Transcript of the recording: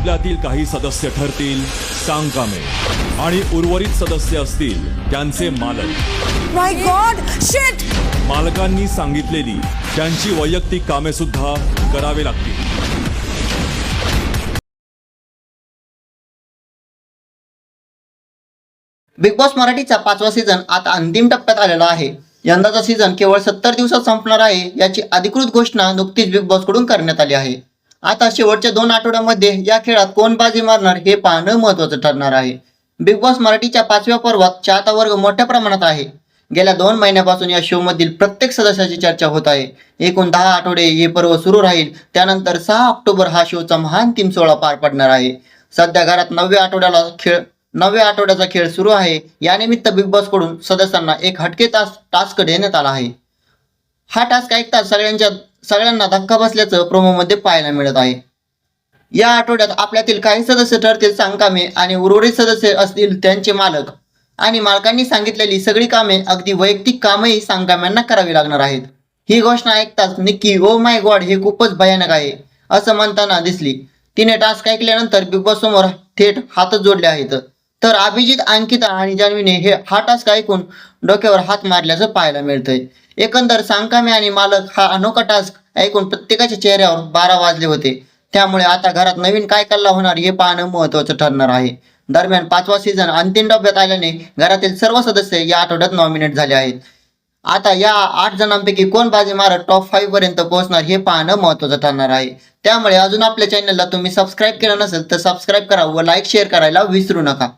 आपल्यातील काही सदस्य ठरतील सांगकामे. आणि उर्वरित सदस्य असतील त्यांचे मालक. माय गॉड शिट मालकांनी सांगितलेली त्यांची वैयक्तिक कामे सुद्धा करावे लागतील. बिग बॉस मराठीचा पाचवा सीझन आता अंतिम टप्प्यात आलेला आहे. यंदाचा सीझन केवळ सत्तर दिवसात संपणार आहे याची अधिकृत घोषणा नुकतीच बिग बॉसकडून करण्यात आली आहे. आता शेवटच्या दोन आठवड्यामध्ये या खेळात कोण बाजी मारणार हे पाहणं महत्वाचं ठरणार आहे. बिग बॉस मराठीच्या पाचव्या पर्वात चाहता वर्ग मोठ्या प्रमाणात आहे. गेल्या दोन महिन्यापासून या शो मधील प्रत्येक सदस्याची चर्चा होत आहे. एकूण दहा आठवडे हे पर्व सुरू राहील. त्यानंतर सहा ऑक्टोबर हा शोचा महान सोहळा पार पडणार आहे. सध्या घरात नवव्या आठवड्याला खेळ नवव्या आठवड्याचा खेळ सुरू आहे. यानिमित्त बिग बॉसकडून सदस्यांना एक हटके तास टास्क देण्यात आला आहे. हा टास्क ऐकताच सगळ्यांच्या सगळ्यांना धक्का बसल्याचं प्रोमोमध्ये पाहायला मिळत आहे. या आठवड्यात आपल्यातील काही सदस्य ठरतील सांगकामे आणि उर्वरित सदस्य असतील त्यांचे मालक. आणि मालकांनी सांगितलेली सगळी कामे अगदी वैयक्तिक कामही सांगकाम्यांना करावी लागणार आहेत. ही घोषणा ऐकताच निक्की ओ माय गॉड हे खूपच भयानक आहे असं म्हणताना दिसली. तिने टास्क ऐकल्यानंतर बिग बॉस समोर थेट हात जोडले आहेत. तर अभिजित अंकिता आणि जान्हवीने हे हा टास्क ऐकून डोक्यावर हात मारल्याचं पाहायला मिळतंय. एकंदर सांगकामे आणि मालक हा अनोखा टास्क ऐकून प्रत्येकाच्या चेहऱ्यावर बारा वाजले होते. त्यामुळे आता घरात नवीन काय कल्ला होणार हे पाहणं महत्वाचं ठरणार आहे. दरम्यान पाचवा सीझन अंतिम डब्यात आल्याने घरातील सर्व सदस्य या आठवड्यात नॉमिनेट झाले आहेत. आता या आठ जणांपैकी कोण बाजी मारत टॉप फाईव्ह पर्यंत पोहोचणार हे पाहणं महत्वाचं ठरणार आहे. त्यामुळे अजून आपल्या चॅनलला तुम्ही सबस्क्राईब केलं नसेल तर सबस्क्राईब करा व लाईक शेअर करायला विसरू नका.